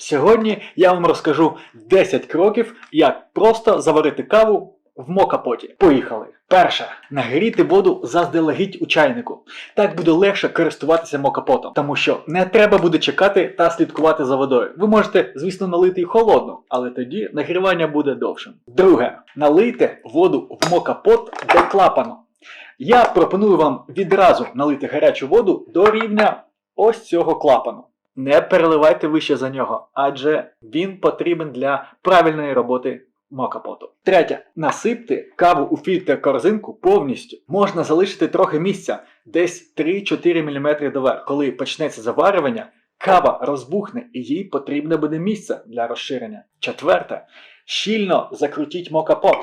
Сьогодні я вам розкажу 10 кроків, як просто заварити каву в мокапоті. Поїхали! Перше. Нагріти воду заздалегідь у чайнику. Так буде легше користуватися мокапотом, тому що не треба буде чекати та слідкувати за водою. Ви можете, звісно, налити й холодну, але тоді нагрівання буде довшим. Друге. Налийте воду в мокапот до клапану. Я пропоную вам відразу налити гарячу воду до рівня ось цього клапану. Не переливайте вище за нього, адже він потрібен для правильної роботи мокапоту. Третє. Насипте каву у фільтр корзинку повністю. Можна залишити трохи місця, десь 3-4 мм доверх. Коли почнеться заварювання, кава розбухне і їй потрібне буде місце для розширення. Четверте. Щільно закрутіть мокапот.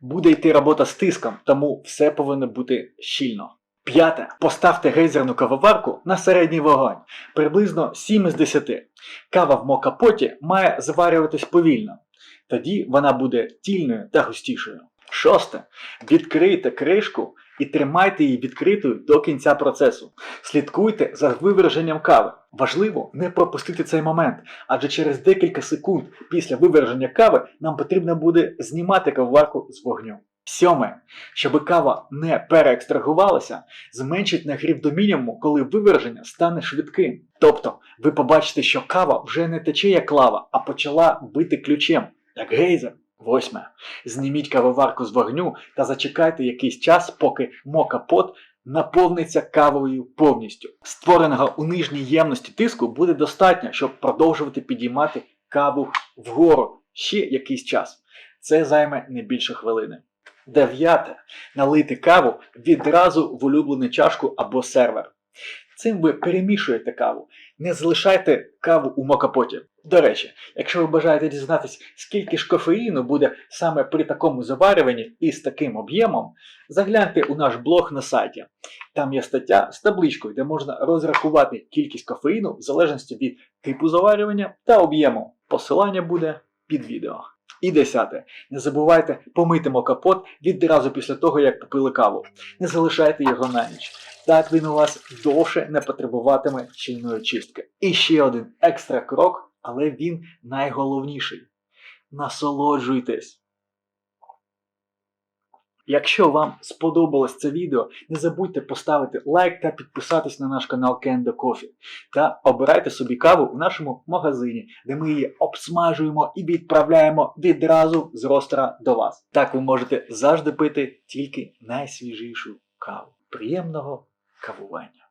Буде йти робота з тиском, тому все повинно бути щільно. П'яте. Поставте гейзерну кавоварку на середній вогонь, приблизно 7 із 10. Кава в мокапоті має заварюватись повільно. Тоді вона буде тільною та густішою. Шосте. Відкрийте кришку і тримайте її відкритою до кінця процесу. Слідкуйте за виверженням кави. Важливо не пропустити цей момент, адже через декілька секунд після виверження кави нам потрібно буде знімати кавоварку з вогню. Сьоме, щоб кава не переекстрагувалася, зменшить нагрів до мінімуму, коли виверження стане швидким. Тобто ви побачите, що кава вже не тече як лава, а почала бити ключем, як гейзер. Восьме. Зніміть кавоварку з вогню та зачекайте якийсь час, поки мокапот наповниться кавою повністю. Створеного у нижній ємності тиску буде достатньо, щоб продовжувати підіймати каву вгору ще якийсь час. Це займе не більше хвилини. Дев'яте. Налити каву відразу в улюблену чашку або сервер. Цим ви перемішуєте каву. Не залишайте каву у мокапоті. До речі, якщо ви бажаєте дізнатись, скільки ж кофеїну буде саме при такому заварюванні і з таким об'ємом, загляньте у наш блог на сайті. Там є стаття з табличкою, де можна розрахувати кількість кофеїну в залежності від типу заварювання та об'єму. Посилання буде під відео. І десяте. Не забувайте помитимо капот відразу після того, як попили каву. Не залишайте його на ніч. Так він у вас довше не потребуватиме щільної чистки. І ще один екстра крок, але він найголовніший. Насолоджуйтесь! Якщо вам сподобалось це відео, не забудьте поставити лайк та підписатись на наш канал Kendo Coffee. Та обирайте собі каву у нашому магазині, де ми її обсмажуємо і відправляємо відразу з ростера до вас. Так ви можете завжди пити тільки найсвіжішу каву. Приємного кавування!